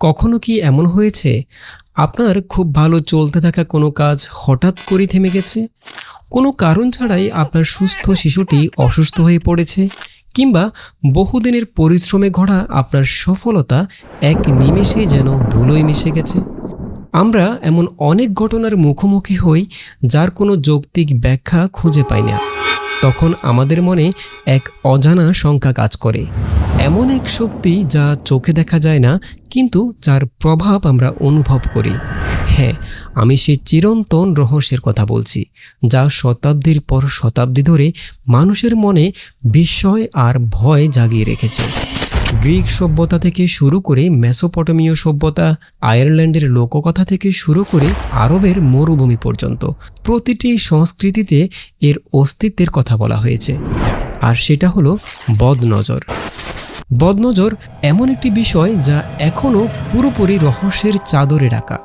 কখনো কি এমন হয়েছে? আপনার খুব ভালো চলতে থাকা কোনো কাজ হঠাৎ করে থেমে গেছে? কোনো কারণ ছাড়াই আপনার সুস্থ শিশুটি অসুস্থ হয়ে পড়েছে? কিংবা বহুদিনের পরিশ্রমে গড়া আপনার সফলতা এক নিমেষে যেন ধুলোয় মিশে গেছে? আমরা এমন অনেক ঘটনার মুখোমুখি হই যার কোনো যৌক্তিক ব্যাখ্যা খুঁজে পাই না। তখন আমাদের মনে এক অজানা শঙ্কা কাজ করে। এমন এক শক্তি যা চোখে দেখা যায় না কিন্তু যার প্রভাব আমরা অনুভব করি। হ্যাঁ আমি সেই চিরন্তন রহস্যের কথা বলছি, যা শতাব্দীর পর শতাব্দী ধরে মানুষের মনে বিস্ময় আর ভয় জাগিয়ে রেখেছে। গ্রিক সভ্যতা থেকে শুরু করে মেসোপটেমীয় সভ্যতা, আয়ারল্যান্ডের লোককথা থেকে শুরু করে আরবের মরুভূমি পর্যন্ত, প্রতিটি সংস্কৃতিতে এর অস্তিত্বের কথা বলা হয়েছে। আর সেটা হলো বদনজর। বদনজর এমন একটি বিষয় যা এখনও পুরোপুরি রহস্যের চাদরে ঢাকা।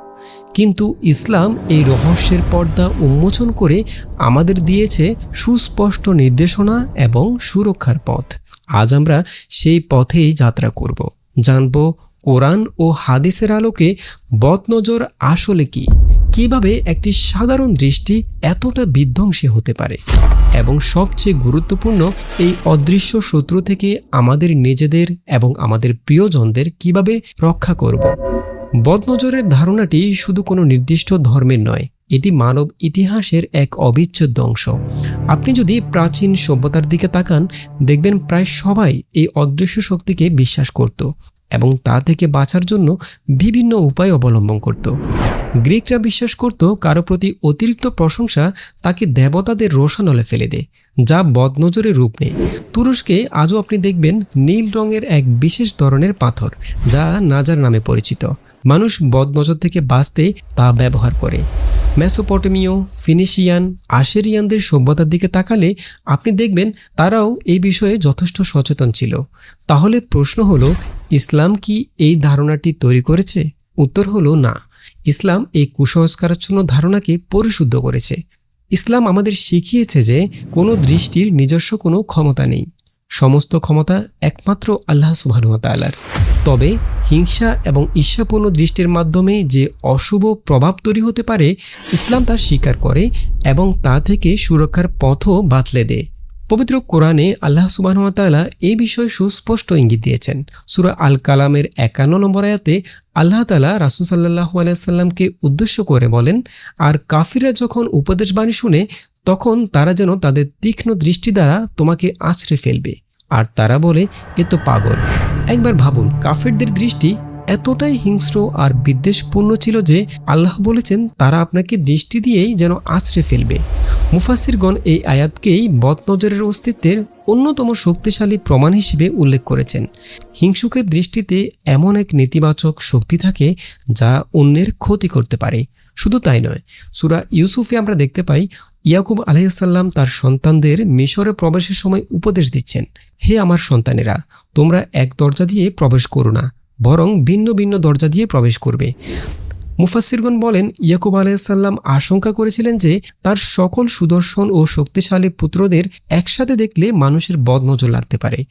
কিন্তু ইসলাম এই রহস্যের পর্দা উন্মোচন করে আমাদের দিয়েছে সুস্পষ্ট নির্দেশনা এবং সুরক্ষার পথ। আজ আমরা সেই পথেই যাত্রা করব। জানব কোরআন ও হাদিসের আলোকে বদনজর আসলে কি? কীভাবে একটি সাধারণ দৃষ্টি এতটা বিধ্বংসী হতে পারে? এবং সবচেয়ে গুরুত্বপূর্ণ, এই অদৃশ্য শত্রু থেকে আমাদের নিজেদের এবং আমাদের প্রিয়জনদের কীভাবে রক্ষা করব? বদনজরের ধারণাটি শুধু কোনো নির্দিষ্ট ধর্মের নয়, এটি মানব ইতিহাসের এক অবিচ্ছেদ্য অংশ। আপনি যদি প্রাচীন সভ্যতার দিকে তাকান, দেখবেন প্রায় সবাই এই অদৃশ্য শক্তিকে বিশ্বাস করত। এবং তা থেকে বাঁচার জন্য বিভিন্ন উপায় অবলম্বন করত। গ্রিকরা বিশ্বাস করত কারও প্রতি অতিরিক্ত প্রশংসা তাকে দেবতাদের রোশানলে ফেলে দেয়, যা বদনজরের রূপ নেয়। তুরস্কে আজও আপনি দেখবেন নীল রঙের এক বিশেষ ধরনের পাথর, যা নাজার নামে পরিচিত। মানুষ বদনজর থেকে বাঁচতে তা ব্যবহার করে। মেসোপটেমীয়, ফিনিশিয়ান, আশেরিয়ানদের সভ্যতার দিকে তাকালে আপনি দেখবেন তারাও এই বিষয়ে যথেষ্ট সচেতন ছিল। তাহলে প্রশ্ন হলো, ইসলাম কি এই ধারণাটি তৈরি করেছে? উত্তর হলো না। ইসলাম এই কুসংস্কারাচ্ছন্ন ধারণাকে পরিশুদ্ধ করেছে। ইসলাম আমাদের শিখিয়েছে যে কোনো দৃষ্টির নিজস্ব কোনো ক্ষমতা নেই। সমস্ত ক্ষমতা একমাত্র আল্লাহ সুবাহতালার তবে হিংসা এবং ঈর্ষাপূর্ণ দৃষ্টির মাধ্যমে যে অশুভ প্রভাব তৈরি হতে পারে, ইসলাম তা স্বীকার করে এবং তা থেকে সুরক্ষার পথও বাতলে দেয়। পবিত্র কোরআনে আল্লাহ সুবাহতালা এই বিষয়ে সুস্পষ্ট ইঙ্গিত দিয়েছেন। সুরা আল কালামের একান্ন নম্বর আয়াতে আল্লাহ তালা রাসুল সাল্লাহ আলাইসাল্লামকে উদ্দেশ্য করে বলেন, আর কাফিরা যখন উপদেশবাণী শুনে, তখন তারা যেন তাদের তীক্ষ্ণ দৃষ্টি দ্বারা তোমাকে আছড়ে ফেলবে। আর তারা বলে, এ তো পাগল। একবার ভাবুন, কাফেরদের দৃষ্টি এতটাই হিংস্র আর বিদ্বেষপূর্ণ ছিল যে আল্লাহ বলেছেন, তারা আপনাকে দৃষ্টি দিয়েই যেন আছড়ে ফেলবে। মুফাসিরগণ এই আয়াতকেই বদনজরের অস্তিত্বের অন্যতম শক্তিশালী প্রমাণ হিসেবে উল্লেখ করেছেন। হিংসুকের দৃষ্টিতে এমন এক নেতিবাচক শক্তি থাকে যা অন্যের ক্ষতি করতে পারে। শুধু তাই নয়, সুরা ইউসুফে আমরা দেখতে পাই, ইয়াকুব আলাইসাল্লাম তার সন্তানদের মিশরে প্রবেশের সময় উপদেশ দিচ্ছেন, হে আমার সন্তানেরা, তোমরা এক দরজা দিয়ে প্রবেশ করো না, বরং ভিন্ন ভিন্ন দরজা দিয়ে প্রবেশ করবে। মুফাসিরগণ বলেন, ইয়াকুব আলাইসাল্লাম আশঙ্কা করেছিলেন যে তার সকল সুদর্শন ও শক্তিশালী পুত্রদের একসাথে দেখলে মানুষের বদনজর লাগতে পারে।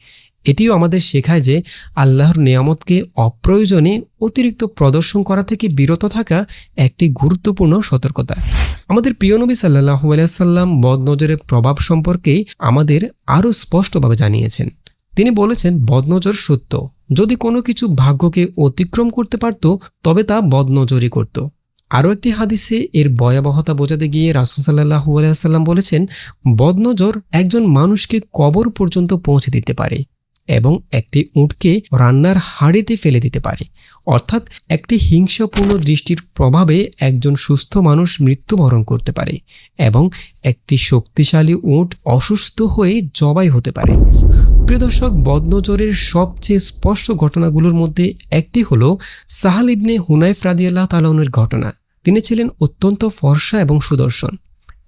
এটিও আমাদের শেখায় যে আল্লাহর নিয়ামতকে অপ্রয়োজনে অতিরিক্ত প্রদর্শন করা থেকে বিরত থাকা একটি গুরুত্বপূর্ণ সতর্কতা। আমাদের প্রিয় নবী সাল্লাহ আলাইসাল্লাম বদনজরের প্রভাব সম্পর্কে আমাদের আরও স্পষ্টভাবে জানিয়েছেন। তিনি বলেছেন, বদনজর সত্য। যদি কোনো কিছু ভাগ্যকে অতিক্রম করতে পারত, তবে তা বদনজরই করত। আরও একটি হাদিসে এর ভয়াবহতা বোঝাতে গিয়ে রাসুল সাল্লাহু আলাইসাল্লাম বলেছেন, বদনজর একজন মানুষকে কবর পর্যন্ত পৌঁছে দিতে পারে এবং একটি উঁটকে রান্নার হাড়িতে ফেলে দিতে পারে। অর্থাৎ একটি হিংসাপূর্ণ দৃষ্টির প্রভাবে একজন সুস্থ মানুষ মৃত্যুবরণ করতে পারে এবং একটি শক্তিশালী উঁট অসুস্থ হয়ে জবাই হতে পারে। প্রিয় দর্শক, বদনজরের সবচেয়ে স্পষ্ট ঘটনাগুলোর মধ্যে একটি হল সাহাল ইবনে হুনাইফ রাদিয়াল্লাহ তালনের ঘটনা। তিনি ছিলেন অত্যন্ত ফর্সা এবং সুদর্শন।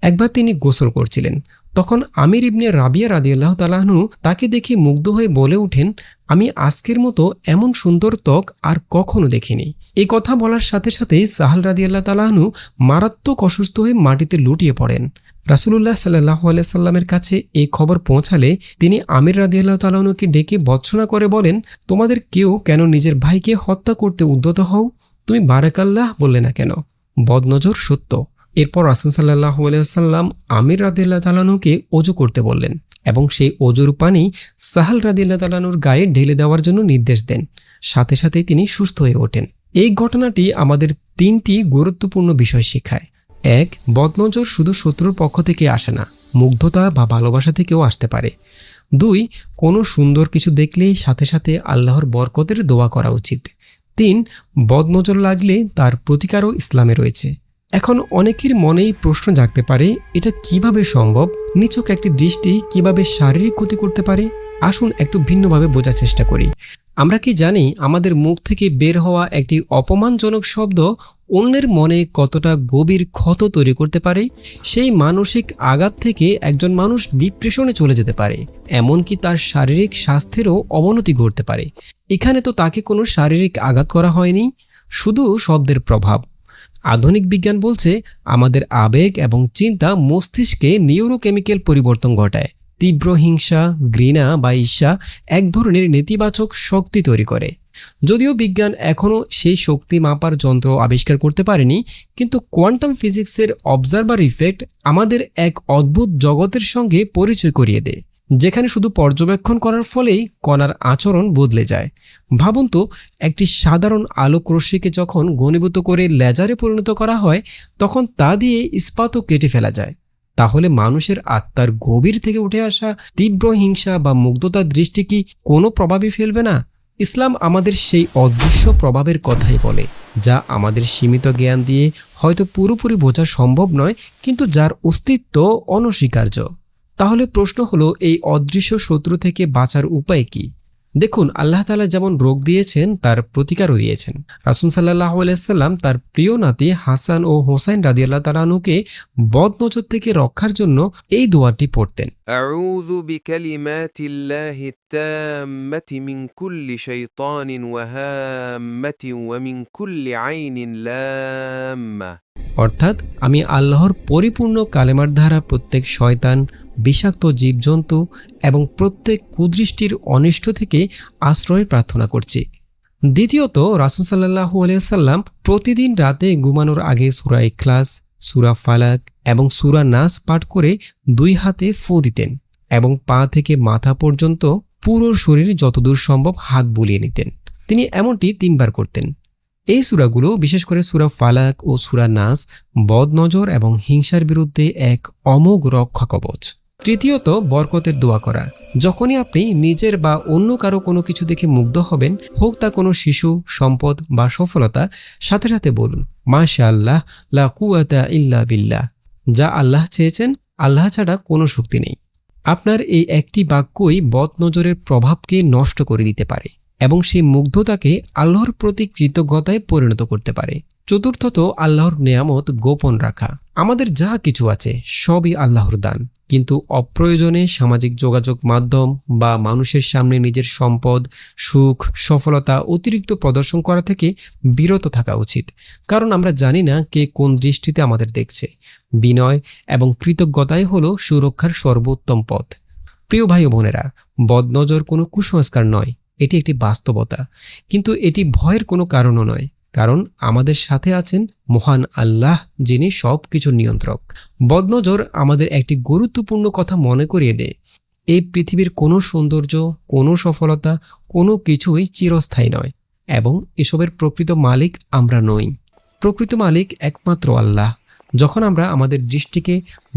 একবার তিনি গোসল করছিলেন। তখন আমির ইবনে রাবিয়া রাদিয়াল্লাহ তালাহনু তাকে দেখে মুগ্ধ হয়ে বলে ওঠেন, আমি আজকের মতো এমন সুন্দর ত্বক আর কখনো দেখিনি। এই কথা বলার সাথে সাথেই সাহাল রাদিয়াল্লাহ তালাহনু মারাত্মক অসুস্থ হয়ে মাটিতে লুটিয়ে পড়েন। রাসুলুল্লাহ সাল্লাহ সাল্লামের কাছে এই খবর পৌঁছালে তিনি আমির রাদিয়াল্লাহ তালাহনুকে ডেকে বৎসনা করে বলেন, তোমাদের কেউ কেন নিজের ভাইকে হত্যা করতে উদ্যত হও? তুমি বারাকাল্লাহ বললে না কেন? বদনজর সত্য। এরপর রাসুল সাল্লাহ সাল্লাম আমির রাদিল্লা তালানুকে অজু করতে বললেন এবং সেই অজুর পানি সাহাল রাদিল্লা তালানুর গায়ে ঢেলে দেওয়ার জন্য নির্দেশ দেন। সাথে সাথেই তিনি সুস্থ হয়ে ওঠেন। এই ঘটনাটি আমাদের তিনটি গুরুত্বপূর্ণ বিষয় শেখায়। এক, বদনজর শুধু শত্রুর পক্ষ থেকে আসে না, মুগ্ধতা বা ভালোবাসা থেকেও আসতে পারে। দুই, কোনো সুন্দর কিছু দেখলেই সাথে সাথে আল্লাহর বরকতের দোয়া করা উচিত। তিন, বদনজর লাগলে তার প্রতিকারও ইসলামে রয়েছে। এখন অনেকের মনেই প্রশ্ন জাগতে পারে, এটা কীভাবে সম্ভব? নিচক একটি দৃষ্টি কীভাবে শারীরিক ক্ষতি করতে পারে? আসুন একটু ভিন্নভাবে বোঝার চেষ্টা করি। আমরা কি জানি আমাদের মুখ থেকে বের হওয়া একটি অপমানজনক শব্দ অন্যের মনে কতটা গভীর ক্ষত তৈরি করতে পারে? সেই মানসিক আঘাত থেকে একজন মানুষ ডিপ্রেশনে চলে যেতে পারে, এমনকি তার শারীরিক স্বাস্থ্যেরও অবনতি ঘটতে পারে। এখানে তো তাকে কোনো শারীরিক আঘাত করা হয়নি, শুধু শব্দের প্রভাব। আধুনিক বিজ্ঞান বলছে, আমাদের আবেগ এবং চিন্তা মস্তিষ্কে নিউরোকেমিক্যাল পরিবর্তন ঘটায়। তীব্র হিংসা, ঘৃণা বা ঈর্ষা এক ধরনের নেতিবাচক শক্তি তৈরি করে। যদিও বিজ্ঞান এখনও সেই শক্তি মাপার যন্ত্র আবিষ্কার করতে পারেনি, কিন্তু কোয়ান্টাম ফিজিক্সের অবজারভার ইফেক্ট আমাদের এক অদ্ভুত জগতের সঙ্গে পরিচয় করিয়ে দেয়, যেখানে শুধু পর্যবেক্ষণ করার ফলেই কণার আচরণ বদলে যায়। ভাবুন তো, একটি সাধারণ আলোক রশ্মিকে যখন ঘনীভূত করে লেজারে পরিণত করা হয়, তখন তা দিয়ে ইস্পাতও কেটে ফেলা যায়। তাহলে মানুষের আত্মার গভীর থেকে উঠে আসা তীব্র হিংসা বা মুগ্ধতার দৃষ্টি কি কোনো প্রভাবই ফেলবে না? ইসলাম আমাদের সেই অদৃশ্য প্রভাবের কথাই বলে, যা আমাদের সীমিত জ্ঞান দিয়ে হয়তো পুরোপুরি বোঝা সম্ভব নয়, কিন্তু যার অস্তিত্ব অনস্বীকার্য। তাহলে প্রশ্ন হলো, এই অদৃশ্য শত্রু থেকে বাঁচার উপায় কি? দেখুন আল্লাহ তালা যেমন রোগ দিয়েছেন তার প্রতিকারও দিয়েছেন রাসুল সাল্লাহ আলাইসাল্লাম তার প্রিয় নাতি হাসান ও হোসাইন রাদি আল্লাহ তালানুকে বদ নজর থেকে রক্ষার জন্য এই দোয়াটি পড়তেন أعوذ بكلمات الله التامة من كل شيطان وهامة ومن كل عين لامة অর্থাৎ আমি আল্লাহর পরিপূর্ণ কালেমার দ্বারা প্রত্যেক শয়তান বিষাক্ত জীবজন্তু এবং প্রত্যেক কুদৃষ্টির অনিষ্ট থেকে আশ্রয় প্রার্থনা করছি। দ্বিতীয়ত, রাসুল সাল্লাহু আলিয়াল্লাম প্রতিদিন রাতে ঘুমানোর আগে সুরা ইখলাস, সুরা ফালাক এবং সুরা নাস পাঠ করে দুই হাতে ফু দিতেন এবং পা থেকে মাথা পর্যন্ত পুরো শরীর যতদূর সম্ভব হাত বুলিয়ে নিতেন। তিনি এমনটি তিনবার করতেন। এই সুরাগুলো বিশেষ করে সুরা ফালাক ও সুরা নাস, বদনজর এবং হিংসার বিরুদ্ধে এক অমোঘ রক্ষা কবচ। তৃতীয়ত, বরকতের দোয়া করা। যখনই আপনি নিজের বা অন্য কারও কোনো কিছু দেখে মুগ্ধ হবেন, হোক তা কোনো শিশু, সম্পদ বা সফলতা, সাথে সাথে বলুন মাশা আল্লাহ লা কুয়াতা ইল্লা বিল্লাহ। যা আল্লাহ চেয়েছেন, আল্লাহ ছাড়া কোনো শক্তি নেই। আপনার এই একটি বাক্যই বদনজরের প্রভাবকে নষ্ট করে দিতে পারে এবং সেই মুগ্ধতাকে আল্লাহর প্রতি কৃতজ্ঞতায় পরিণত করতে পারে। চতুর্থত, আল্লাহর নেয়ামত গোপন রাখা। আমাদের যা কিছু আছে, সবই আল্লাহর দান। কিন্তু অপ্রয়োজনে সামাজিক যোগাযোগ মাধ্যম বা মানুষের সামনে নিজের সম্পদ, সুখ, সফলতা অতিরিক্ত প্রদর্শন করা থেকে বিরত থাকা উচিত। কারণ আমরা জানি না কে কোন দৃষ্টিতে আমাদের দেখছে। বিনয় এবং কৃতজ্ঞতাই হল সুরক্ষার সর্বোত্তম পথ। প্রিয় ভাই বোনেরা, বদনজর কোনো কুসংস্কার নয়, এটি একটি বাস্তবতা। কিন্তু এটি ভয়ের কোনো কারণও নয়। কারণ আমাদের সাথে আছেন মহান আল্লাহ, যিনি সব কিছু নিয়ন্ত্রক। বদনজর আমাদের একটি গুরুত্বপূর্ণ কথা মনে করিয়ে দেয়। এই পৃথিবীর কোনো সৌন্দর্য, কোনো সফলতা, কোনো কিছুই চিরস্থায়ী নয় এবং এসবের প্রকৃত মালিক আমরা নই। প্রকৃত মালিক একমাত্র আল্লাহ। যখন আমরা আমাদের দৃষ্টিকে,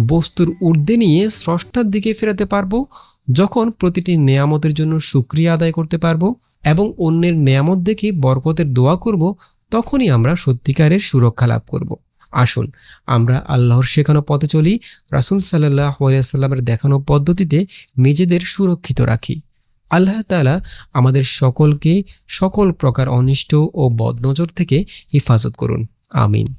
বস্তুর ঊর্ধ্বে নিয়ে স্রষ্টার দিকে ফেরাতে পারব, যখন প্রতিটি নেয়ামতের জন্য সুক্রিয়া আদায় করতে পারব এবং অন্যের নেয়ামত দেখে বরকতের দোয়া করব তখনই আমরা সত্যিকারের সুরক্ষা লাভ করব। আসুন, আমরা আল্লাহর শেখানো পথে চলি, রাসুল সাল্লাহ আলিয়াল্লামের দেখানো পদ্ধতিতে নিজেদের সুরক্ষিত রাখি। আল্লাহ তালা আমাদের সকলকে সকল প্রকার অনিষ্ট ও বদনজর থেকে হেফাজত করুন। আমিন।